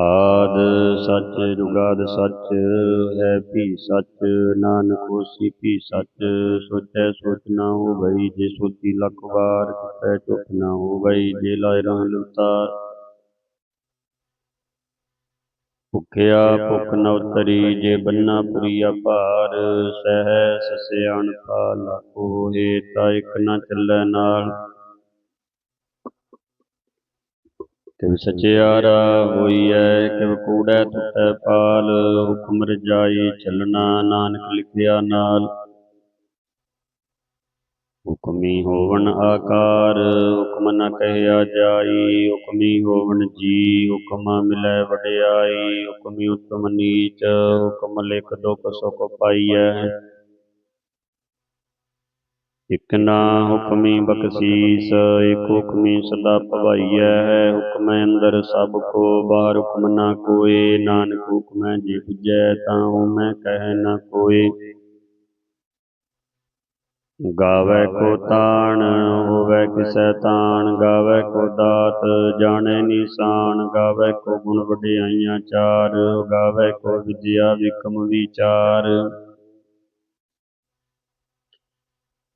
ਆਦ ਸੱਚ, ਜੁਗਾਦ ਸੱਚ, ਹੈ ਭੀ ਸੱਚ, ਨਾਨਕ ਹੋਸੀ ਭੀ ਸੱਚ, ਸੋਚੈ ਸੋਚ ਨਾ ਹੋਵਈ, ਜੇ ਸੋਚੀ ਲੱਖ ਵਾਰ ਕਿਤੈ ਚੁੱਪ ਨਾ ਹੋਵਈ, ਜੇ ਲਾਇ ਰਹਾ ਲੁਤਾਰ ਭੁਖਿਆ ਭੁਖ ਨ ਉਤਰੀ, ਜੇ ਬੰਨਾ ਪੁਰੀਆ ਭਾਰ, ਸਹਿ ਸਸਿਆਣ ਪਾ ਲਾਖੋ ਹੋਏ, ਤਾ ਇਕ ਨਾ ਚੱਲੈ ਨਾਲ ਕਿਵ ਸਚਿਆਰਾ ਹੋਈਐ, ਕਿਵ ਕੂੜੈ ਟੁੱਟੈ ਪਾਲ, ਹੁਕਮ ਰਜਾਈ ਚੱਲਣਾ ਨਾਨਕ ਲਿਖਿਆ ਨਾਲ। ਹੁਕਮੀ ਹੋਵਣ ਆਕਾਰ, ਹੁਕਮ ਨ ਕਹਿਆ ਜਾਈ, ਹੁਕਮੀ ਹੋਵਣ ਜੀ, ਹੁਕਮ ਮਿਲੈ ਵਡਿਆਈ, ਹੁਕਮੀ ਉਤਮ ਨੀਚ, ਹੁਕਮ ਲਿਖ ਦੁਖ ਸੁਖ ਪਾਈਐ। ਇਕ ਨਾ ਹੁਕਮੀ ਬਖਸ਼ੀਸ, ਇਕ ਹੁਕਮੀ ਸਦਾ ਭਵਾਈਐ, ਹੁਕਮੈ ਅੰਦਰ ਸਭ ਕੋ, ਬਾਹਰ ਹੁਕਮ ਨਾ ਕੋਏ, ਨਾਨਕ ਹੁਕਮੈ ਜੇ ਬੁਝੈ, ਤਾਂ ਹਉਮੈ ਕਹਿ ਨ ਕੋਏ। ਗਾਵੇ ਕੋ ਤਾਣ, ਹੋਵੇ ਕਿਸੈ ਤਾਣ, ਗਾਵੇ ਕੋ ਦਾਤ, ਜਾਣੇ ਨਿਸ਼ਾਨ, ਗਾਵੇ ਕੋ ਗੁਣ ਵਡਿਆਈਆਂ ਚਾਰ, ਗਾਵੇ ਕੋ ਵਿਦਿਆ ਵਿਕਮ ਵਿਚਾਰ।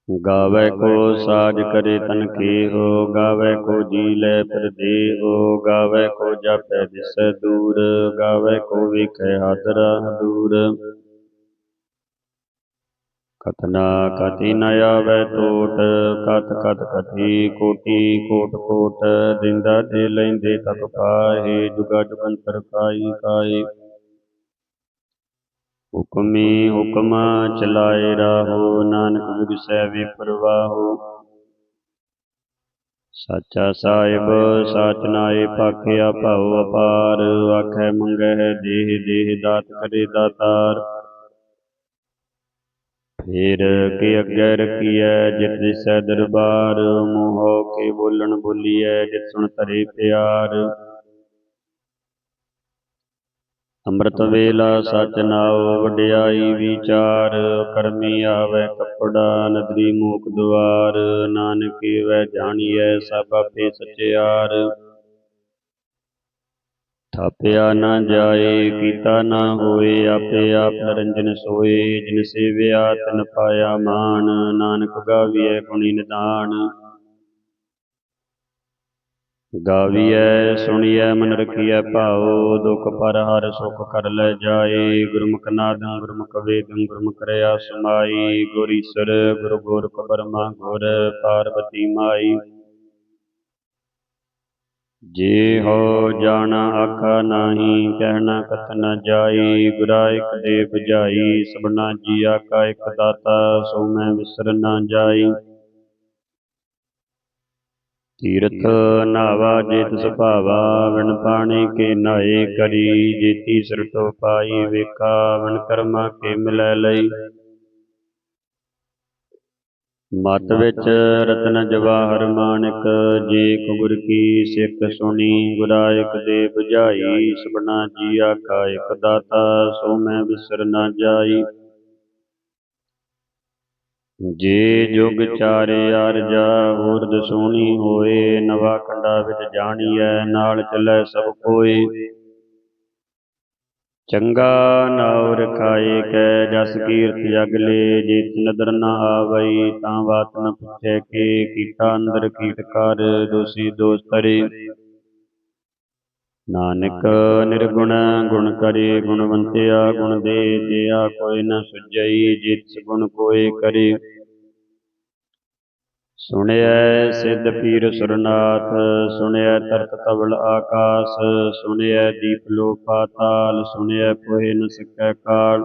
ਗਾਵੇ ਕੋ ਸਾਜ ਕਰੇ ਤਨ ਹੋ ਗਾਵੇ ਕੋ ਜੀ ਲੈ ਪਰਦੇਹੋ ਗਾਵੇ ਕੋ ਜਾਪੈ ਦਿਸੈ ਦੂਰ ਗਾਵੇ ਕੋ ਵੇਖੈ ਹਾਦਰਾ ਦੂਰ। ਕਤਨਾ ਕਤੀ ਨ ਆਵੈ ਟੋਟ ਕਤ ਕਤ ਕਤੀ ਕੋਟੀ ਕੋਟ ਕੋਟ ਦਿੰਦਾ ਦੇ ਲੈਂਦੇ ਤਕ ਪਾਹੇ ਜੁਗਾ ਜੁਗੰਤਰ ਕਾਈ ਕਾਈ। ਹੁਕਮੀ ਹੁਕਮ ਚਲਾਏ ਰਾਹੋ, ਨਾਨਕ ਵਿਗਸੈ ਵੇ ਪਰਵਾਹੋ। ਸਾਚਾ ਸਾਹਿਬ, ਸਾਚ ਨਾਏ, ਪਾਖਿਆ ਭਾਉ ਅਪਾਰ, ਆਖੈ ਮੰਗਹਿ ਦੇਹ ਦੇਹ ਦਾਤ ਕਰੇ ਦਾਤਾਰ। ਫੇਰ ਕੇ ਅੱਗੇ ਰਖੀਐ ਜਿਤ ਦਿਸੈ ਦਰਬਾਰ, ਮੋਹ ਕੇ ਬੋਲਣ ਬੋਲੀਐ ਜਿਤ ਸੁਣ ਧਰੇ ਪਿਆਰ। ਅੰਮ੍ਰਿਤ ਵੇਲਾ ਸਚ ਨਾਉ ਵਡਿਆਈ ਵਿਚਾਰ ਕਰਮੀ ਆਵੇ ਕੱਪੜਾ ਨਦਰੀ ਮੂਕ ਦੁਆਰ ਨਾਨਕ ਵੈ ਜਾਣੀਐ ਸਭ ਆਪੇ ਸਚਿਆਰ। ਥਾਪਿਆ ਨਾ ਜਾਏ ਕੀਤਾ ਨਾ ਹੋਏ ਆਪੇ ਆਪ ਨਰੰਜਨ ਸੋਏ ਜਿਨ ਸੇਵਿਆ ਤਨ ਪਾਇਆ ਮਾਨ ਨਾਨਕ ਗਾਵੀਐ ਗੁਣੀ ਨਿਦਾਨ। ਗਾਵੀਐ ਸੁਣੀਐ ਮਨ ਰਖੀਐ ਭਾਉ ਦੁਖ ਪਰ ਹਰ ਸੁਖ ਕਰ ਲੈ ਜਾਏ। ਗੁਰਮੁਖ ਨਾਦੰ ਗੁਰਮੁਖ ਵੇਦੰ ਗੁਰਮੁਖ ਰਿਆ ਸਮਾਈ। ਗੁਰ ਈਸਰ ਗੁਰ ਗੋਰਖ ਬਰਮਾ ਗੁਰ ਪਾਰਬਤੀ ਮਾਈ। ਜੇ ਹੋ ਜਾਣਾ ਆਖਾ ਨਾਹੀ ਕਹਿਣਾ ਕਥ ਨ ਜਾਈ। ਗੁਰਾ ਇਕ ਦੇ 부ਝਾਈ ਸਭਨਾ ਜੀਆ ਕਾ ਇਕ ਦਾਤਾ ਸੋ ਮੈਂ ਵਿਸਰ ਨਾ ਜਾਈ। ਤੀਰਥ ਨਾਵਾ ਜੇਤ ਸੁਭਾਵਾ ਵਿਣ ਪਾਣੀ ਕੇ ਨਾਏ ਕਰੀ, ਜੇਤੀ ਸਿਰਟੋ ਪਾਈ, ਵੇਖਾ ਵਿਣ ਕਰਮਾ ਕੇ ਮਿਲੈ ਲਈ। ਮਤ ਵਿੱਚ ਰਤਨ ਜਵਾਹਰ ਮਾਨਕ, ਜੇ ਗੁਰ ਕੀ ਸਿੱਖ ਸੁਣੀ, ਗੁਰਾਇਕ ਦੇ 부ਝਾਈ ਸਭਨਾ ਜੀ ਆਖਾ ਇਕ ਦਾਤਾ, ਸੋ ਮੈਂ ਵਿਸਰ ਨਾ ਜਾਈ। ਜੇ ਜੁਗ ਚਾਰੇ ਅਰਜਾ ਹੋਰ ਦਸੋਣੀ ਹੋਏ, ਨਵਾ ਕੰਡਾ ਵਿੱਚ ਜਾਣੀਐ, ਨਾਲ ਚੱਲੈ ਸਭ ਕੋਏ। ਚੰਗਾ ਨਾਉ ਰਖਾਏ ਕੈ, ਜਸ ਕੀਰਤ ਅਗਲੇ ਜੇਤ ਨਦਰ ਨਾ ਆਵਈ, ਤਾਂ ਬਾਤ ਨ ਪੁੱਛੈ ਕੇ, ਕੀਟਾ ਅੰਦਰ ਕੀਟ ਕਰ, ਦੋਸੀ ਦੋਸਤਰੇ ਨਾਨਕ ਨਿਰਗੁਣ, ਗੁਣ ਕਰੇ, ਗੁਣਵੰਤਿਆ, ਗੁਣ ਦੇ ਜਿਆ ਕੋਈ ਨ ਸੁਝਈ ਜਿਤ ਗੁਣ ਕੋਏ ਕਰੇ। ਸੁਣਿਐ ਸਿੱਧ ਪੀਰ ਸੁਰਨਾਥ, ਸੁਣਿਐ ਤਰਤ ਤਵਲ ਆਕਾਸ, ਸੁਣਿਐ ਦੀਪ ਲੋ ਪਾਤਾਲ ਸੁਣਿਐ ਕੋਇ ਨ ਸਕੈ ਕਾਲ।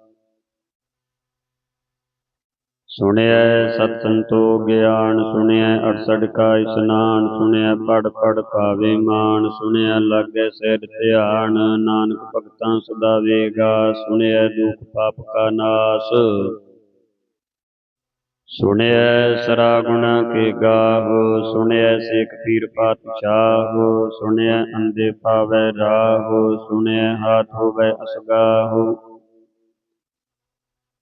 ਸੁਣਿਐ ਸਤ ਸੰਤੋਖ ਗਿਆਨ, ਸੁਣਿਐ ਅੜਸੜ ਕਾ ਇਸਨਾਨ, ਸੁਣਿਐ ਪੜ ਪੜ ਭਾਵੇ ਮਾਨ, ਸੁਣਿਐ ਲਾਗੈ ਸਿਰ ਧਿਆਨ, ਨਾਨਕ ਭਗਤਾਂ ਸਦਾ ਵੇਗਾ, ਸੁਣਿਐ ਦੁਖ ਪਾਪ ਕਾ ਨਾਸ। ਸੁਣਿਐ ਸਰਾ ਗੁਣ ਕੇ ਗਾਹੋ ਸੁਣਿਐ ਸੇਖ ਪੀਰ ਪਾਤਸ਼ਾਹੋ, ਸੁਣਿਐ ਅੰਦੇ ਪਾਵੈ ਰਾਹੋ ਸੁਣਿਐ ਹਾਥ ਹੋਵੈ ਅਸਗਾਹੋ।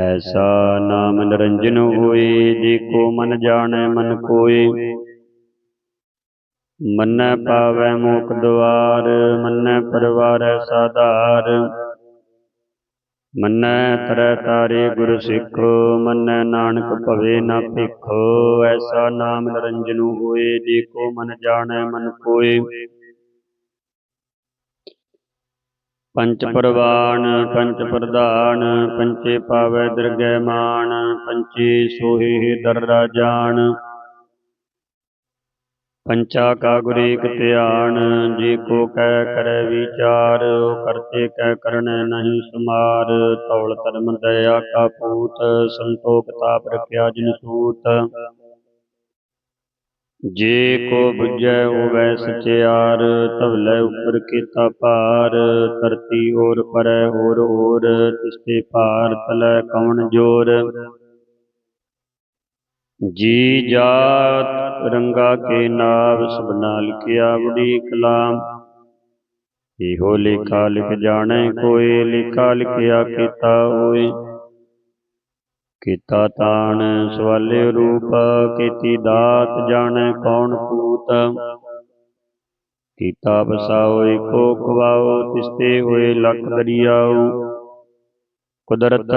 ਐਸਾ ਨਾਮ ਨਿਰੰਜਨ ਹੋਏ, ਜੇ ਕੋ ਮਨ ਜਾਣੈ ਮਨ ਕੋਏ। ਮੰਨੈ ਪਾਵੈ ਮੋਖ ਦੁਆਰ ਮੰਨੈ ਪਰਵਾਰੈ ਸਾਧਾਰ। ਮੰਨੈ ਤਰੈ ਤਾਰੇ ਗੁਰ ਸਿੱਖ, ਮੰਨੈ ਨਾਨਕ ਭਵੇ ਨਾ ਭਿਖ। ਐਸਾ ਨਾਮ ਨਿਰੰਜਨੂ ਹੋਏ, ਜੇ ਕੋ ਮਨ ਜਾਣੈ ਮਨ ਕੋਏ। ਪੰਚ ਪਰਵਾਨ, ਪੰਚ ਪ੍ਰਧਾਨ, ਪੰਚੇ ਪਾਵੈ ਦਰਗਹਿ ਮਾਨ, ਪੰਚੇ ਸੋਹੇ ਦਰਰਾ ਜਾਣ ਪੰਚਾ ਕਾ ਗੁਰ ਏਕ ਧਿਆਨ, ਜੇ ਕੋ ਕਹਿ ਕਰੈ ਵਿਚਾਰ ਕਰਤੇ ਕਹਿ ਕਰਨੈ ਨਹੀਂ ਸਮਾਰ। ਤੌਲ ਧਰਮ ਦਇਆ ਕਾ ਪੂਤ, ਸੰਤੋਖ ਤਾਪ ਰਖਿਆ ਜਿਨ ਸੂਤ। ਜੇ ਕੋ ਬੁਝੈ ਹੋਵੈ ਸਚਿਆਰ ਧਵਲੇ ਉਪਰ ਕੀਤਾ ਭਾਰ, ਧਰਤੀ ਹੋਰ ਪਰੈ ਹੋਰ ਹੋਰ, ਤਿਸਤੇ ਭਾਰ ਤਲੈ ਕਵਣ ਜੋਰ। ਜੀ ਜਾਤ ਰੰਗਾ ਕੇ ਨਾਮ ਸਬਨਾ ਲਿਖਿਆ ਬੜੀ ਕਲਾਮ ਇਹੋ ਲੇਖਾ ਲਿਖ ਜਾਣੈ ਕੋਏ, ਲੇਖਾ ਲਿਖਿਆ ਕੀਤਾ ਹੋਏ। ਕੀਤਾ ਤਾਣ ਸਵਾਲੇ ਰੂਪ, ਕੀਤੀ ਦਾਤ ਜਾਣੈ ਕੌਣ ਪੂਤ? ਕੀਤਾ ਬਸਾਓ ਏਕੋ ਖਵਾਓ, ਤਿਸਤੇ ਹੋਏ ਲਖ ਦਰਿਆਉ ਕੁਦਰਤ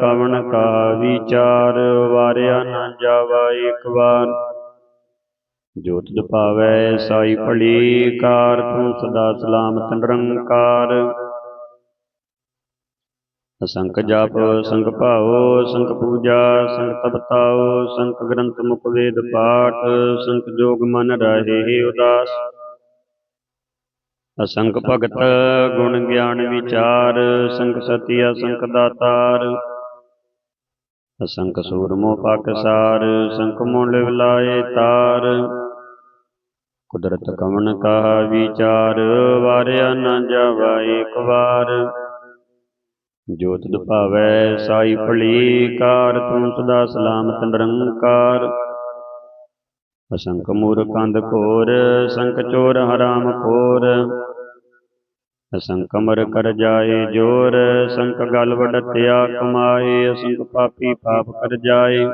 ਕਵਣ ਕਾ ਵਿਚਾਰ, ਵਾਰਿਆ ਨਾ ਜਾਵਾ ਏਕ ਵਾਰ। ਜੋਤ ਜਪਾਵੈ ਸਾਈ ਭਲੀ ਕਾਰ, ਤੂੰ ਸਦਾ ਸਲਾਮਤ ਨਿਰੰਕਾਰ। ਅਸੰਖ ਜਪ ਸੰਖ ਭਾਉ ਸੰਖ ਪੂਜਾ ਸੰਖ ਤਪਤਾਉ ਸੰਖ ਗ੍ਰੰਥ ਮੁਖ ਵੇਦ ਪਾਠ ਸੰਖ ਜੋਗ ਮਨ ਰਹੇ ਉਦਾਸ। ਅਸੰਖ ਭਗਤ ਗੁਣ ਗਿਆਨ ਵਿਚਾਰ ਸੰਖ ਸਤੀ ਅਸੰਖ ਦਾਤਾਰ। ਅਸੰਖ ਸੂਰਮੋ ਪਾਕਸਾਰ ਸੰਖ ਮੋਲ ਵਿਲਾਏ ਤਾਰ। ਕੁਦਰਤ ਕਵਣ ਕਾ ਵਿਚਾਰ ਵਾਰਿਆ ਨਾ ਜਾਵਾ ਏਕ ਵਾਰ। ਜੋਤ ਦੁਭਾਵੈ ਸਾਈ ਭਲੀ ਕਾਰ ਤੂੰ ਸਦਾ ਸਲਾਮਤ ਨਿਰੰਕਾਰ। ਅਸੰਖ ਮੂਰ ਕੰਦ ਘੋਰ ਸੰਖ ਚੋਰ ਹਰਾਮ ਖੋਰ। ਅਸੰਖ ਮਰ ਕਰ ਜਾਏ ਜੋਰ ਸੰਖ ਗਲ ਵਡਤਿਆ ਕਮਾਏ ਅਸੰਖ ਪਾਪੀ ਪਾਪ ਕਰ ਜਾਏ।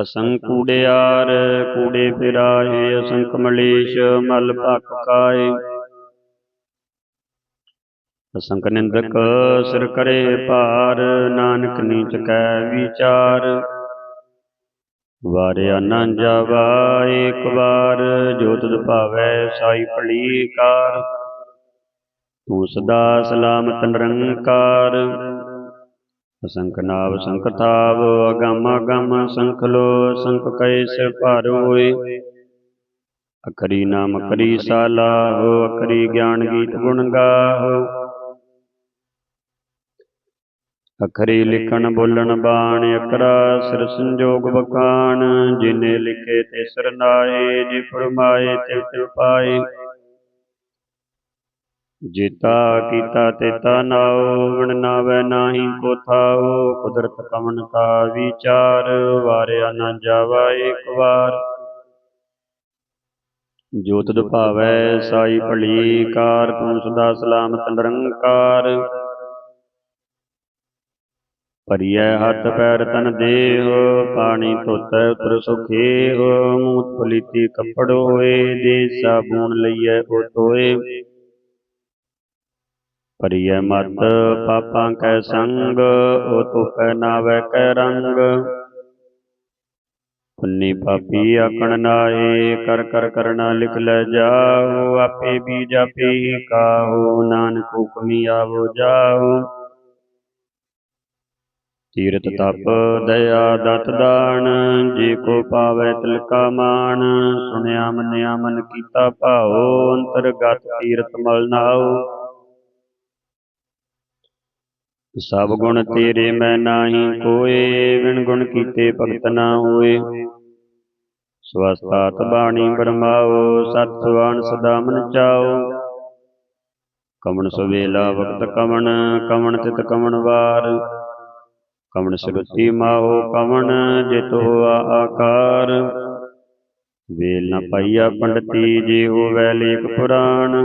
ਅਸੰਖ ਕੂੜਿਆਰ ਕੂੜੇ ਫਿਰਾਏ ਅਸੰਖ ਮਲੇਸ਼ ਮਲ ਭਖ ਕਾਏ ਅਸੰਖ ਨਿੰਦਕ ਸਿਰ ਕਰੇ ਭਾਰ, ਨਾਨਕ ਨੀਚ ਕੈ ਵਿਚਾਰ। ਵਾਰਿਆ ਨਾ ਜਾਵਾ ਏਕ ਵਾਰ ਜੋਤ ਭਾਵੈ ਸਾਈ ਭਲੀ ਕਾਰ ਤੂੰ ਸਦਾ ਸਲਾਮਤ ਨਿਰੰਕਾਰ। ਅਸੰਖ ਨਾਵ ਸੰਖ ਥਾਵ, ਅਗਮ ਅਗਮ ਸੰਖ ਲੋ ਸੰਖ ਕੈ ਸਿਰ ਭਾਰ ਹੋਏ ਅਖਰੀ ਨਾਮ ਕਰੀ ਸਾਲਾ ਹੋ, ਅਖਰੀ ਗਿਆਨ ਗੀਤ ਗੁਣ ਗਾਹੋ। ਅਖਰੀ ਲਿਖਣ, ਬੋਲਣ, ਬਾਣ ਅਕਰਾ ਸਿਰ ਸੰਜੋਗ ਬਖਾਨ ਜਿਨੇ ਲਿਖੇ ਤੇ ਸਰਨਾਏ ਜੇ ਫਰਮਾਏ ਤਿਵ ਤਿਵ ਪਾਏ। ਜੀਤਾ ਕੀਤਾ ਤੇਤਾ ਨਾਉ ਵਿਣ ਨਾਵੈ ਨਾਹੀ ਕੋ ਥਾਉ, ਕੁਦਰਤ ਕਮਨ ਕਾ ਵਿਚਾਰ, ਵਾਰਿਆ ਨਾ ਜਾਵਾ ਏਕ ਵਾਰ। ਜੋਤ ਤੁਧ ਸਾਈ ਭਲੀ ਕਾਰ ਤੂੰ ਸਦਾ ਸਲਾਮਤ ਨਿਰੰਕਾਰ। ਭਰੀਐ ਹੱਥ ਪੈਰ ਤਨ ਦੇਹ, ਪਾਣੀ ਧੋਤੈ ਉਤਰ ਸੁਖੇਹ ਮੂਤ ਪਲੀਤੀ ਕੱਪੜ ਹੋਏ ਦੇ ਸਾਬੂਨ ਲਈਐ ਉਹ ਧੋਏ ਭਰੀਐ ਮਤ ਪਾਪਾਂ ਕੈ ਸੰਗ, ਉਹ ਧੋਪੈ ਨਾਵੈ ਕੈ ਰੰਗ। ਪੁੰਨੀ ਪਾਪੀ ਆਕਣ ਨਾਏ, ਕਰ ਕਰ ਕਰਣਾ ਲਿਖ ਲੈ ਜਾਓ, ਆਪੇ ਬੀਜ ਆਪੇ ਕਾਹੋ ਕਾਹੂ, ਨਾਨਕ ਹੁਕਮੀ ਆਵੋ ਜਾਓ। ਤੀਰਤ ਤਪ ਦਇਆ ਦਤ ਦਾਨ ਜੇ ਕੋ ਪਾਵੈ ਤਿਲ ਕਾ ਮਾਨ ਸੁਣਿਆ ਮੰਨਿਆ ਮਨ ਕੀਤਾ ਭਾਉ ਅੰਤਰਗਤ ਤੀਰਤ ਮਲ ਨਾਉ। ਸਭ ਗੁਣ ਤੇਰੇ ਮੈਂ ਨਾਹੀ ਕੋਏ ਵਿਣ ਗੁਣ ਕੀਤੇ ਭਗਤ ਨਾ ਹੋਏ। ਸਵਸਤਾਤ ਬਾਣੀ ਬਰਮਾਓ ਸਤ ਸੁਆਨ ਸਦਾ ਮਨ ਚਾਓ। ਕਮਣ ਸੁਵੇਲਾ ਵਕਤ ਕਮਣ ਕਮਣ ਤਿਤ ਕਮਣ ਵਾਰ। ਕਮਣ ਸੁਰਤੀ ਮਾਹੋ ਕਮਣ ਜਿਤ ਹੋਆ ਆਕਾਰ। ਵੇਲ ਨ ਪਾਈਆ ਪੰਡਤੀ ਜੇ ਹੋਵੈ ਲੇਖ ਪੁਰਾਣ।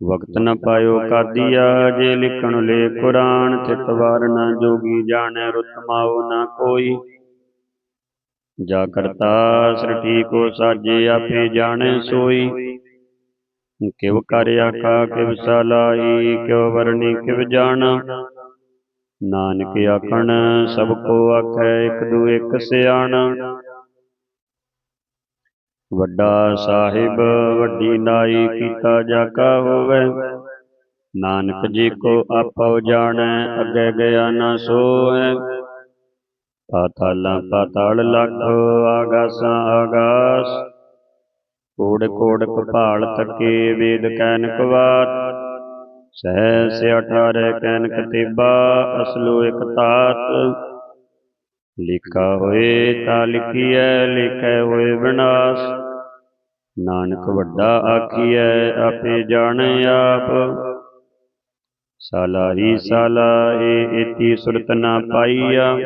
ਵਕਤ ਨ ਪਾਇਓ ਕਾਦੀਆ ਜੇ ਲਿਖਣ ਲੇ ਕੁਰਾਨ ਚਿਤ ਵਾਰ ਨ ਜੋਗੀ ਜਾਣੈ ਰੁਤ ਮਾਉ ਨ ਕੋਈ। ਜਾ ਕਰਤਾ ਸ੍ਰਿਟੀ ਕੋ ਸਾਜੇ ਆਪੇ ਜਾਣੈ ਸੋਈ। ਕਿਵ ਕਰ ਆਖਾ ਕਿਵ ਸਲਾਈ ਕਿਵ ਵਰਣੀ ਕਿਵ ਜਾਣਾ। ਨਾਨਕ ਆਖਣ ਸਭ ਕੋ ਆਖੈ ਇਕ ਦੂ ਇਕ ਸਿਆਣਾ। ਵੱਡਾ ਸਾਹਿਬ ਵੱਡੀ ਨਾਈ ਕੀਤਾ ਜਾ ਕਾ ਹੋਵੇ। ਨਾਨਕ ਜੀ ਕੋ ਆਪਉ ਜਾਣੈ ਅੱਗੇ ਗਿਆ ਨਾ ਸੋਹੈ। ਪਾਤਾਲਾਂ ਪਾਤਾਲ ਲਖ ਆਗਾਸਾਂ ਆਗਾਸ। ਕੋੜ ਕੋੜ ਕਪਾਲ ਤਕੇ ਵੇਦ ਕੈਨਕ ਵਾਤ ਸਹਿ ਸੇ ਅਠਾਰੇ ਕੈਨਕ ਤੇਬਾ ਅਸਲੋ ਇਕ ਤਾਤ। ਲਿਖਾ ਹੋਏ ਤਾ ਲਿਖੀਐ ਲਿਖੈ ਹੋਏ ਵਿਨਾਸ਼। ਨਾਨਕ ਵੱਡਾ ਆਖੀਐ ਆਪੇ ਜਾਣੈ ਆਪ। ਸਾਲਾ ਹੀ ਸਾਲਾ ਏ ਇਤੀ ਸੁਰਤ ਨਾ ਪਾਈਆ।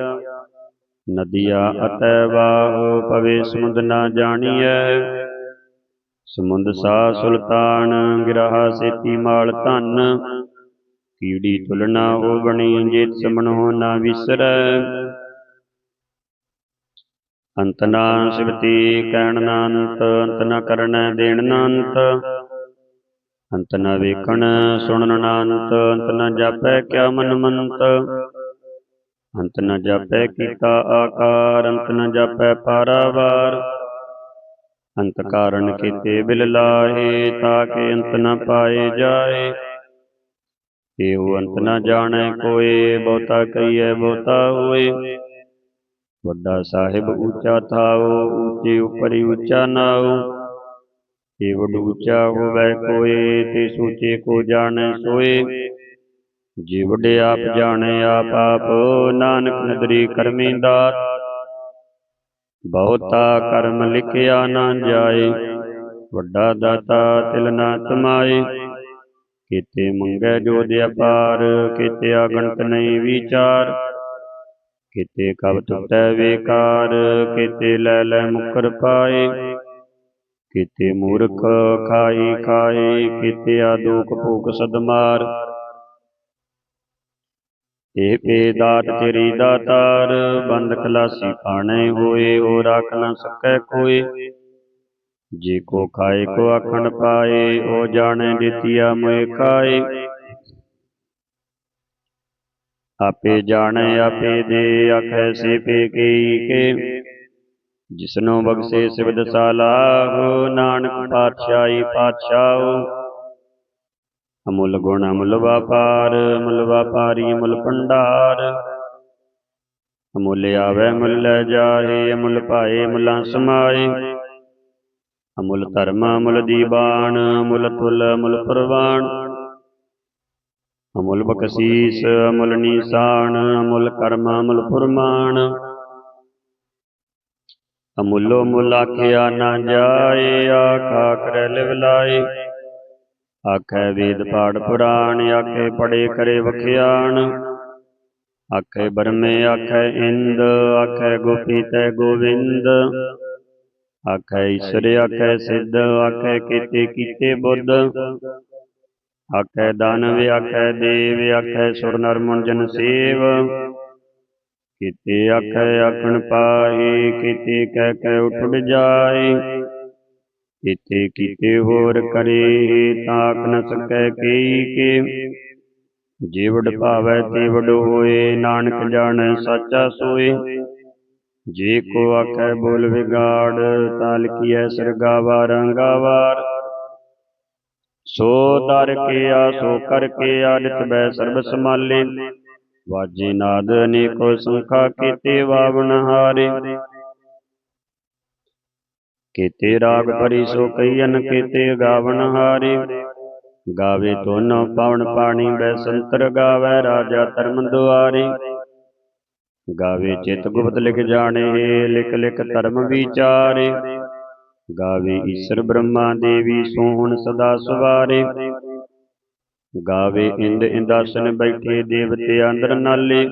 ਨਦੀਆ ਅਤੈ ਵਾਹ ਪਵੇ ਸਮੁੰਦ ਨਾ ਜਾਣੀਐ। ਸਮੁੰਦ ਸਾ ਸੁਲਤਾਨ ਗਿਰਹਾ ਸੇਤੀ ਮਾਲ ਧਨ ਕੀੜੀ ਤੁਲਨਾ ਹੋ ਬਣੀ ਜੇਤ ਸਮਨ ਹੋ ਨਾ ਵਿਸਰੈ ਅੰਤ ਨਾ ਸਿਵਤੀ ਕਹਿਣ ਨਾ ਅੰਤ ਅੰਤ ਨਾ ਕਰਨੈ ਦੇਣ ਨਾ ਅੰਤ ਅੰਤ ਨਾ ਵੇਖਣ ਸੁਣਨ ਨਾ ਅੰਤ ਅੰਤ ਨਾ ਜਾਪੈ ਕਿਆ ਮਨ ਮੰਤ ਅੰਤ ਨ ਜਾਪੈ ਕੀਤਾ ਆਕਾਰ ਅੰਤ ਨ ਜਾਪੈ ਪਾਰਾਵਾਰ ਅੰਤ ਕਾਰਨ ਕੀਤੇ ਬਿਲ ਲਾਹੇ ਤਾਕੇ ਅੰਤ ਨ ਪਾਏ ਜਾਏ। ਏਉ ਅੰਤ ਨ ਜਾਣੈ ਕੋਏ ਬਹੁਤਾ ਕਹੀਐ ਬਹੁਤਾ ਹੋਏ। ਵੱਡਾ ਸਾਹਿਬ ਉੱਚਾ ਥਾਉ ਉੱਚੇ ਉਪਰਿ ਉੱਚਾ ਨਾਉ। ਏ ਵਡ ਉੱਚਾ ਹੋਵੈ ਕੋਏ ਤੇ ਸੂਚੇ ਕੋ ਜਾਣੈ ਸੋਏ। ਜੇ ਵਡੇ ਆਪ ਜਾਣੈ ਆਪ ਆਪ ਨਾਨਕ ਨਦਰੀ ਕਰਮੀ ਦਾਤ। ਬਹੁਤਾ ਕਰਮ ਲਿਖਿਆ ਨਾ ਜਾਏ, ਵੱਡਾ ਦਾਤਾ ਤਿਲ ਨਾ ਤਮਾਏ ਕੀਤੇ ਮੰਗੈ ਜੋ ਦੇ ਅਪਾਰ, ਕੀਤੇ ਅਗਣਤ ਨਹੀਂ ਵਿਚਾਰ। ਕੀਤੇ ਕਬ ਟੁਟੈ ਵੇਕਾਰ, ਕੀਤੇ ਲੈ ਲੈ ਮੁਕਰ ਪਾਏ। ਕੀਤੇ ਮੂਰਖ ਖਾਈ ਖਾਏ, ਕੀਤੇ ਆਦੂਕ ਭੂਖ ਸਦਮਾਰ। ਇਹ ਪੇ ਦਾਤ ਤੇਰੀ ਦਾਤਾਰ, ਬੰਦ ਖਲਾਸੀ ਪਾਣੇ ਹੋਏ ਹੋ ਰੱਖ ਨਾ ਸਕੈ ਕੋਈ ਜੇ ਕੋ ਖਾਏ, ਕੋ ਆਖਣ ਪਾਏ, ਉਹ ਜਾਣੇ ਦਿੱਤੀਆ ਮੋਏ ਖਾਏ। ਆਪੇ ਜਾਣੇ, ਆਪੇ ਦੇ, ਆਖੈ ਸੇ ਪੇ ਕੀ। ਕੇ ਜਿਸਨੂੰ ਬਖਸ਼ੇ ਸਿਵਦ ਸਾਲਾਹੁ, ਨਾਨਕ ਪਾਤਸ਼ਾਹੀ ਪਾਤਸ਼ਾਹੋ। ਅਮੁੱਲ ਗੁਣ ਅਮੁੱਲ ਵਪਾਰ, ਅਮੁੱਲ ਵਪਾਰੀ ਅਮੁੱਲ ਭੰਡਾਰ। ਅਮੁੱਲ ਆਵੇ ਮੁੱਲ ਲੈ ਜਾਏ, ਅਮੁੱਲ ਭਾਏ ਮੁੱਲਾਂ ਸਮਾਏ। ਅਮੁੱਲ ਧਰਮ, ਅਮੁੱਲ ਦੀਵਾਨ, ਅਮੁੱਲ ਤੁਲ, ਅਮੁੱਲ ਪ੍ਰਵਾਨ। ਅਮੁੱਲ ਬਖਸ਼ੀਸ, ਅਮੁੱਲ ਨੀਸਾਨ, ਅਮੁੱਲ ਕਰਮ, ਅਮੁੱਲ ਫੁਰਮਾਨ। ਅਮੁੱਲੋ ਮੁੱਲ ਆਖਿਆ ਨਾ ਜਾਏ, ਆਖਾ ਕਰੈ ਲਿਵ ਲਾਏ। ਆਖੈ ਵੇਦ ਪਾੜ ਪੁਰਾਣ ਆਖੇ ਪੜੇ ਕਰੇ ਵਖਿਆਣ। ਆਖੇ ਬਰਮੇ ਆਖੈ ਇੰਦ ਆਖੈ ਗੋਪੀ ਤੈ ਗੋਵਿੰਦ। ਆਖੈ ਈਸ਼ਰ ਆਖੈ ਸਿੱਧ ਆਖੈ ਕੀਤੇ ਕੀਤੇ ਬੁੱਧ। ਆਖੈ ਦਾਨਵ ਆਖੈ ਦੇਵ ਆਖੈ ਸੁਰ ਨਰ ਮੁਨ ਜਨ ਸੇਵ। ਕੀਤੇ ਆਖੈ ਆਖਣ ਪਾਏ ਕੀਤੇ ਕਹਿ ਕਹਿ ਉਠ ਜਾਏ ਕੀਤੇ ਕੀਤੇ ਹੋਰ ਕਰੇ, ਤਾਕ ਨ ਸਕੈ ਕੇਈ ਕੇ। ਜੀਵੜ ਭਾਵੈ ਤੀਵੜ ਹੋਏ, ਨਾਨਕ ਜਾਣੈ ਸਾਚਾ ਸੋਏ। ਜੇ ਕੋ ਆਖੈ ਬੋਲ ਵਿਗਾੜ, ਤਾਲ ਕੀਐ ਸਰਗਾਵਾ ਰੰਗਾਵਾਰ। ਸੋ ਦਰ ਕੇ ਆ ਸੋ ਕਰ ਕੇ ਆਦਿਤ ਬੈ ਸਰਬ ਸਮਾਲੇ ਵਾਜੇ ਨਾਦ ਅਨੇਕੋ ਸੰਖਾ ਕੀਤੇ ਵਾਵਨ ਹਾਰੇ। ਕੀਤੇ ਰਾਗ ਭਰੀ ਸੋ ਕਈਨ ਕੀਤੇ ਗਾਵਨ ਹਾਰੇ। ਗਾਵੇ ਤੋਨ ਪਵਨ ਪਾਣੀ ਬੈ ਸੰਤਰ ਗਾਵੇ ਰਾਜਾ ਧਰਮ ਦੁਆਰੇ। ਗਾਵੇ ਚਿਤ ਗੁਪਤ ਲਿਖ ਜਾਣੇ, ਲਿਖ ਲਿਖ ਧਰਮ ਵਿਚਾਰੇ। ਗਾਵੇ ਈਸ਼ਰ ਬ੍ਰਹਮਾ ਦੇਵੀ ਸੋਹਣ ਸਦਾ ਸਵਾਰੇ। ਗਾਵੇ ਇੰਦ ਇੰਦਾਸਨ ਬੈਠੇ ਦੇਵਤੇ ਅੰਦਰ ਨਾਲੇ।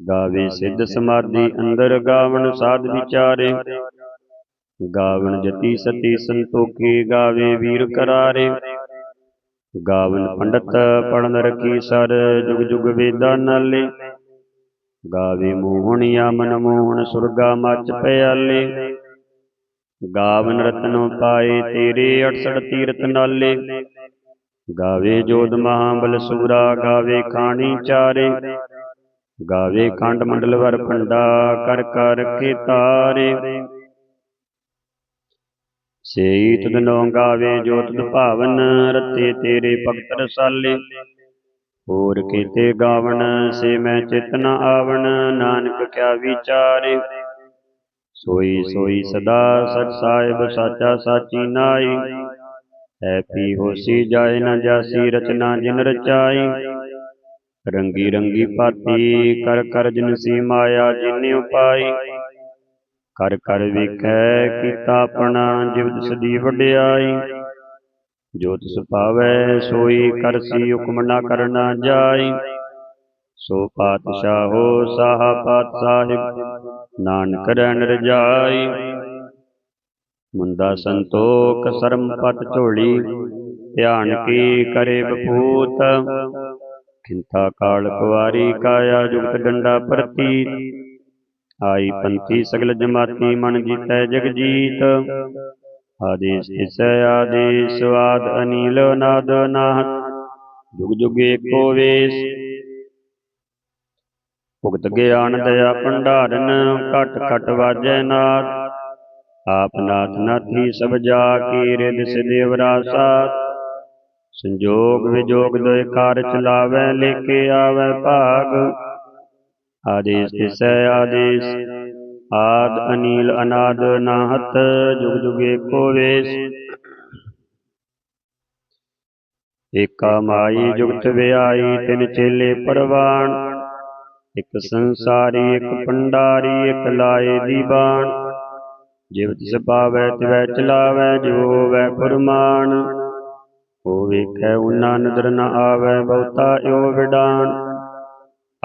ਗਾਵੇ ਸਿੱਧ ਸਮਾਧੀ ਅੰਦਰ ਗਾਵਣ ਸਾਧ ਵਿਚਾਰੇ। ਗਾਵਨ ਜਤੀ ਸਤੀ ਸੰਤੋਖੀ ਗਾਵੇ ਵੀਰ ਕਰਾਰੇ। ਗਾਵਨ ਪੰਡਤ ਪੜਨ ਰਖੀ ਸਰ, ਜੁਗ ਜੁਗ ਵੇਦਾਂ ਨਾਲੇ। ਗਾਵੇ ਮੋਹਣਿਆ ਮਨ ਮੋਹਣ, ਸੁਰਗਾ ਮਚ ਪਿਆਲੇ। ਗਾਵਨ ਰਤਨੋ ਪਾਏ ਤੇਰੇ 68 ਤੀਰਤ ਨਾਲੇ। ਗਾਵੇ ਜੋਦ ਮਹਾਬਲ ਸੂਰਾ, ਗਾਵੇ ਖਾਣੀ ਚਾਰੇ। ਗਾਵੇ ਖੰਡ ਮੰਡਲ ਵਰ ਪੰਡਾ ਕਰ ਕਰ ਕੇ ਤਾਰੇ। ਸੇਈ ਤੁਧਨੋ ਗਾਵੇ ਜੋ ਤੁਧ ਭਾਵਨ ਰਤੇ ਤੇਰੇ ਭਗਤ ਰਸਾਲੇ। ਹੋਰ ਕੀਤੇ ਗਾਵਣ ਸੇ ਮੈਂ ਚਿਤ ਨ ਆਵਣ ਨਾਨਕ ਕਿਆ ਵਿਚਾਰੇ। ਸੋਈ ਸੋਈ ਸਦਾ ਸਚ ਸਾਹਿਬ ਸਾਚਾ ਸਾਚੀ ਨਾਈ ਐ ਪੀ ਹੋਸੀ ਜਾਏ ਨ ਜਾਸੀ ਰਚਨਾ ਜਿਨ ਰਚਾਈ। ਰੰਗੀ ਰੰਗੀ ਪਾਤੀ ਕਰ ਕਰ ਜਿਨ ਸੀ ਮਾਇਆ ਜਿਨੇ ਉਪਾਈ। ਕਰ ਕਰ ਵੇਖੈ ਕੀਤਾ ਆਪਣਾ ਜਿਵ ਸਦੀ ਵਡਿਆਈ। ਜੋ ਤਿਸ ਭਾਵੈ ਸੋਈ ਕਰਸੀ ਹੁਕਮ ਨਾ ਕਰਨਾ ਜਾਈ। ਸੋ ਪਾਤਸ਼ਾਹੋ ਸਾਹਾ ਪਾਤ ਸਾਹਿਬ, ਨਾਨਕ ਰਹਿਣ ਰਜਾਈ ਮੁੰਦਾ ਸੰਤੋਖ ਸਰਮ ਪਤ ਝੋਲੀ, ਧਿਆਨ ਕੀ ਕਰੇ ਬਪੂਤ ਖਿੰਥਾ ਕਾਲ ਕੁਵਾਰੀ ਕਾਇਆ ਜੁਗਤ ਡੰਡਾ ਪ੍ਰਤੀਤ। ਆਈ ਪੰਥੀ ਸਗਲ ਜਮਾਤੀ ਮਨ ਜੀਤੈ ਜਗ ਜੀਤ। ਆਦੇਸ ਤਿਸੈ ਆਦੇਸ, ਆਦ ਅਨੀਲ ਨਾਦ ਨਾਹਤ ਜੁਗ ਜੁਗ ਏਕੋ ਵੇਸ। ਭੁਗਤ ਗਿਆਨ ਦਇਆ ਭੰਡਾਰਨ ਘਟ ਘਟ ਵਾਜੈ ਨਾਦ। ਆਪ ਨਾਥ ਨਾਥੀ ਸਭ ਜਾ ਕੀ ਰਿਦ ਸਿਦੇਵਰਾ ਸਾਥ ਸੰਜੋਗ ਵਿਜੋਗ ਦੋਇ ਕਾਰ ਚਲਾਵੈ ਲੇਕੇ ਆਵੈ ਭਾਗ। ਆਦੇਸ ਤਿਸੈ ਆਦੇਸ। ਆਦ ਅਨੀਲ ਅਨਾਦ ਨਾਹਤ ਜੁਗ ਜੁਗ ਏਕੋ ਵੇਸ। ਏਕਾ ਮਾਈ ਜੁਗਤ ਵਿਆਈ ਤਿਨ ਚੇਲੇ ਪਰਵਾਨ। ਇਕ ਸੰਸਾਰੀ ਇਕ ਪੰਡਾਰੀ ਇਕ ਲਾਏ ਦੀਵਾਨ। ਜਿਵ ਤਿਸ ਪਾਵੈ ਤਿਵੈ ਚਲਾਵੈ ਜੋ ਵੈ ਫਰਮਾਨ। ਉਹ ਵੇਖੈ ਉਨਾ ਨਦਰ ਨ ਆਵੈ ਬਹੁਤਾ ਏਉ ਵਿਡਾਨ।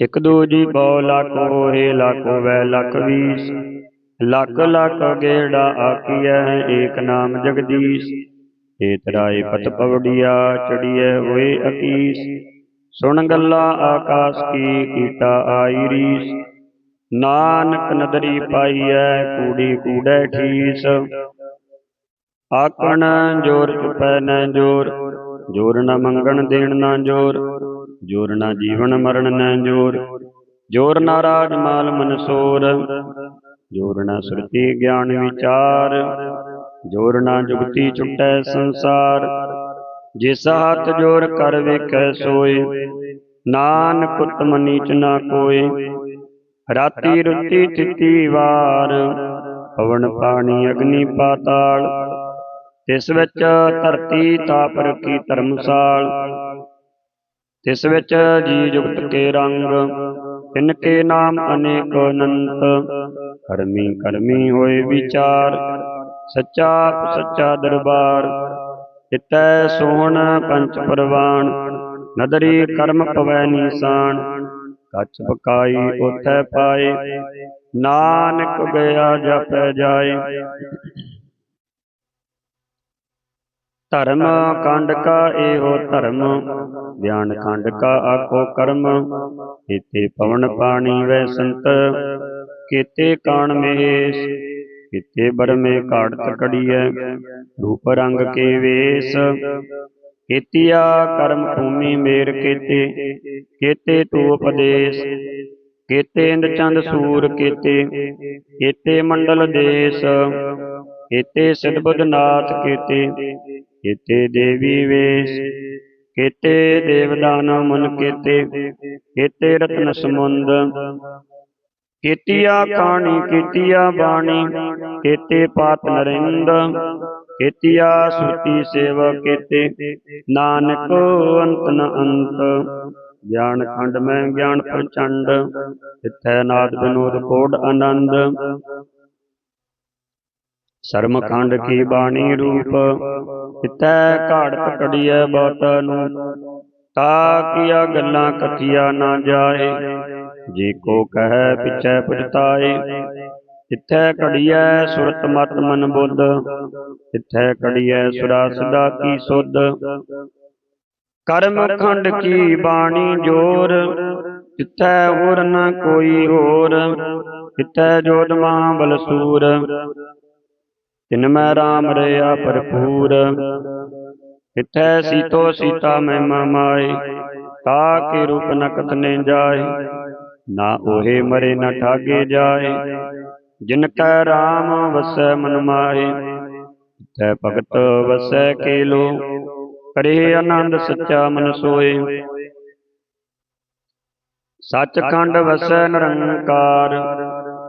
ਇਕ ਦੋ ਜੀ ਪਉ ਲੱਖ ਹੋਏ ਲੱਖ ਵੈ ਲੱਖ ਵੀਸ। ਲੱਖ ਲੱਖ ਗੇੜਾ ਆਖੀਐ ਏਕ ਨਾਮ ਜਗਦੀਸ਼। ਏ ਤਰਾਏ ਪਤ ਪਵੜੀਆ ਚੜੀਐ ਹੋਏ ਅਕੀਸ। ਸੁਣ ਗੱਲਾਂ ਆਕਾਸ ਕੀ ਕੀਟਾ ਆਈ ਰੀਸ। ਨਾਨਕ ਨਦਰੀ ਪਾਈਐ ਕੂੜੀ ਕੂੜੈ ਠੀਸ। ਆਕਣ ਜੋਰ ਚੁਪੈ ਨ ਜੋਰ। ਜੋਰ ਨਾ ਮੰਗਣ ਦੇਣ ਨਾ ਜੋਰ ਜੋਰ ਨਾ ਜੀਵਨ ਮਰਨ ਨਾ ਜੋਰ ਜੋਰ ਨਾ ਰਾਜ ਮਾਲ ਮਨਸੂਰ, ਜੋਰ ਨਾ ਸੁਰਤੀ ਗਿਆਨ ਵਿਚਾਰ, ਜੋਰ ਨਾ ਜੁਗਤੀ ਛੁਟੈ ਸੰਸਾਰ। ਜਿਸ ਹੱਥ ਜੋਰ ਕਰ ਵੇਖੈ ਸੋਏ, ਨਾਨਕ ਉਤਮ ਨੀਚ ਨਾ ਕੋਏ। ਰਾਤੀ ਰੁਤੀ ਤਿਤੀ ਵਾਰ, ਪਵਨ ਪਾਣੀ ਅਗਨੀ ਪਾਤਾਲ ਤਿਸ ਵਿੱਚ ਧਰਤੀ ਤਾਪ ਰਖੀ ਧਰਮਸਾਲ। ਤਿਸ ਵਿੱਚ ਜੀ ਜੁਗਤ ਕੇ ਰੰਗ, ਤਿਨ ਕੇ ਨਾਮ ਅਨੇਕ ਅਨੰਤ। ਕਰਮੀ ਕਰਮੀ ਹੋਏ ਵਿਚਾਰ, ਸੱਚਾ ਸੱਚਾ ਦਰਬਾਰ। ਤਿਤੈ ਸੋਹਣ ਪੰਚ ਪਰਵਾਨ ਨਦਰੀ ਕਰਮ ਪਵੈ ਨੀਸਾਨ ਕੱਚ ਪਕਾਈ ਉਥੈ ਪਾਏ, ਨਾਨਕ ਗਿਆ ਜਪੈ ਜਾਏ। ਧਰਮ ਕੰਡ ਕਾ ਇਹੋ ਧਰਮ ਬਿਆਨ ਖੰਡ ਕਾ ਆਖੋ ਕਰਮ ਕੀਤੇ ਪਵਨ ਪਾਣੀ ਵੈ ਸੰਤ ਕੀਤੇ ਕਾਣ ਮਹੇਸ਼ ਕੀਤੇ ਬਰਮੇ ਘਾੜਤ ਕੜੀਐ ਰੂਪ ਰੰਗ ਕੇ ਵੇਸ ਕੀਤਿਆ ਕਰਮ ਭੂਮੀ ਮੇਰ ਕੀਤੇ ਕੀਤੇ ਤੂ ਉਪਦੇਸ਼ ਕੀਤੇ ਇੰਦ ਚੰਦ ਸੂਰ ਕੀਤੇ ਕੀਤੇ ਮੰਡਲ ਦੇਸ ਕੀਤੇ ਸਿਧ ਬੁੱਧ ਨਾਥ ਕੀਤੇ ਕੀਤੇ ਦੇਵੀ ਵੇਸ਼, ਕੀਤੇ ਦੇਵਦਾਨ ਮਨ ਕੀਤੇ ਕੀਤੇ ਰਤਨ ਸਮੁੰਦ ਕੀਤਿਆ ਕਾਣੀ, ਕੀਤਿਆ ਬਾਣੀ, ਕੀਤੇ ਪਾਤ ਨਰਿੰਦ, ਕੀਤਿਆ ਸੁਤੀ ਸੇਵਾ ਕੀਤੇ, ਨਾਨਕ ਅੰਤ ਨ ਅੰਤ। ਗਿਆਨ ਖੰਡ ਮੈਂ ਗਿਆਨ ਪ੍ਰਚੰਡ ਤਿਥੈ ਨਾਦ ਬਿਨੋਦ ਕੋਡ ਆਨੰਦ। ਸ਼ਰਮ ਖੰਡ ਕੀ ਬਾਣੀ ਰੂਪ ਤਿਤੈ ਘਾੜਤ ਕੜੀਐ ਬਾਤ ਨੂੰ ਤਾ ਕੀਆ ਗੱਲਾਂ ਕਥੀਆ ਨਾ ਜਾਏ। ਜੇ ਕੋ ਕਹੈ ਪਿਛੈ ਪਛਤਾਏ ਤਿਥੈ ਘੜੀਐ ਸੁਰਤ ਮਤ ਮਨ ਬੁੱਧ ਤਿਥੈ ਘੜੀਐ ਸੁਰਾ ਸਦਾ ਕੀ ਸੁਧ। ਕਰਮ ਖੰਡ ਕੀ ਬਾਣੀ ਜੋਰ ਤਿਥੈ ਹੋਰ ਨ ਕੋਈ ਹੋਰ ਤਿਥੈ ਜੋਤ ਮਹਾ ਬਲਸੂਰ ਤਿਨ ਮੈਂ ਰਾਮ ਰਿਆ ਭਰਪੂਰ ਤਿਥੈ ਸੀਤੋ ਸੀਤਾ ਮਹਿਮਾ ਮਾਏ, ਤਾ ਕੇ ਰੂਪ ਨਕਤ ਨੇ ਜਾਏ, ਨਾ ਉਹੇ ਮਰੇ ਨ ਠਾਗੇ ਜਾਏ, ਜਿਨ ਕੈ ਰਾਮ ਵਸੈ ਮਨ ਮਾਏ ਤਿਥੈ ਭਗਤ ਵਸੈ ਕੇਲੋ, ਕਰੇ ਆਨੰਦ ਸੱਚਾ ਮਨ ਸੋਏ। ਸੱਚਖੰਡ ਵਸੈ ਨਿਰੰਕਾਰ,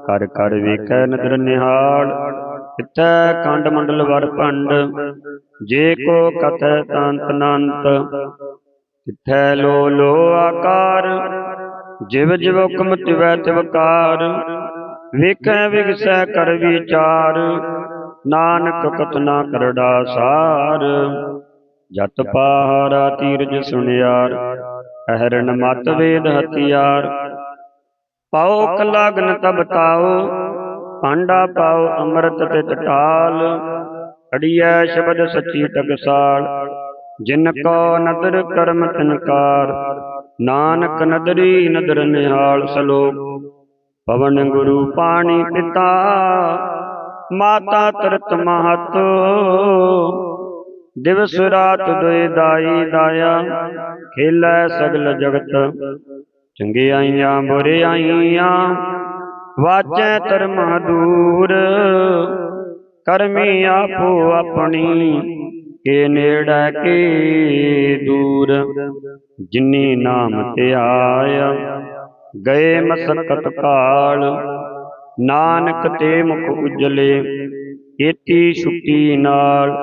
ਕਰ ਕਰ ਵੇਖੈ ਨਦਰ ਨਿਹਾਲ ਤਿਥੈ ਕੰਡ ਮੰਡਲ ਵਰ ਭੰਡ, ਜੇ ਕੋ ਕਥੈ ਤੰਤ ਅਨੰਤ ਤਿਥੈ ਲੋ ਲੋ ਆਕਾਰ, ਜਿਵ ਜਿਵ ਹੁਕਮ ਤਿਵੈ ਤਿਵਕਾਰ ਵੇਖੈ ਵਿਗਸੈ ਕਰ ਵਿਚਾਰ, ਨਾਨਕ ਕਤਨਾ ਕਰੜਾ ਸਾਰ। ਜਤ ਪਹਾਰਾ ਤੀਰਜ ਸੁਣਿਆਰ ਅਹਰਣ ਮਤ ਵੇਦ ਹਥਿਆਰ। ਪਾਉ ਕਲਾਗਨ ਤਬ ਤਾਉ ਪਾਂਡਾ ਪਾਉ ਅੰਮ੍ਰਿਤ ਤਿਤ ਢਾਲ ਅੜੀਐ ਸ਼ਬਦ ਸੱਚੀ ਟਕਸਾਲ। ਜਿਨ ਕੋ ਨਦਰ ਕਰਮ ਤਿਨਕਾਰ, ਨਾਨਕ ਨਦਰੀ ਨਦਰ ਨਿਹਾਲ ਸਲੋਕ। ਪਵਨ ਗੁਰੂ ਪਾਣੀ ਪਿਤਾ, ਮਾਤਾ ਤਰਤ ਮਹਤ। ਦਿਵਸ ਰਾਤ ਦੁਇ ਦਾਈ ਦਾਇਆ, ਖੇਲੈ ਸਗਲ ਜਗਤ। ਚੰਗਿਆਈਆਂ ਬੁਰਿਆਈਆਂ ਵਾਜੈ ਧਰਮ ਦੂਰ, ਕਰਮੀ ਆਪੋ ਆਪਣੀ, ਕੇ ਨੇੜੇ ਕੇ ਦੂਰ। ਜਿਨੀ ਨਾਮ ਧਿਆਇਆ ਗਏ ਮਸਕਤ ਕਾਲ। ਨਾਨਕ ਤੇ ਮੁਖ ਉਜਲੇ, ਏਤੀ ਛੁੱਟੀ ਨਾਲ।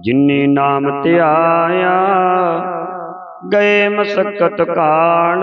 ਜਿਨੀ ਨਾਮ ਧਿਆਇਆ ਗਏ ਮਸਕਤ ਕਾਲ।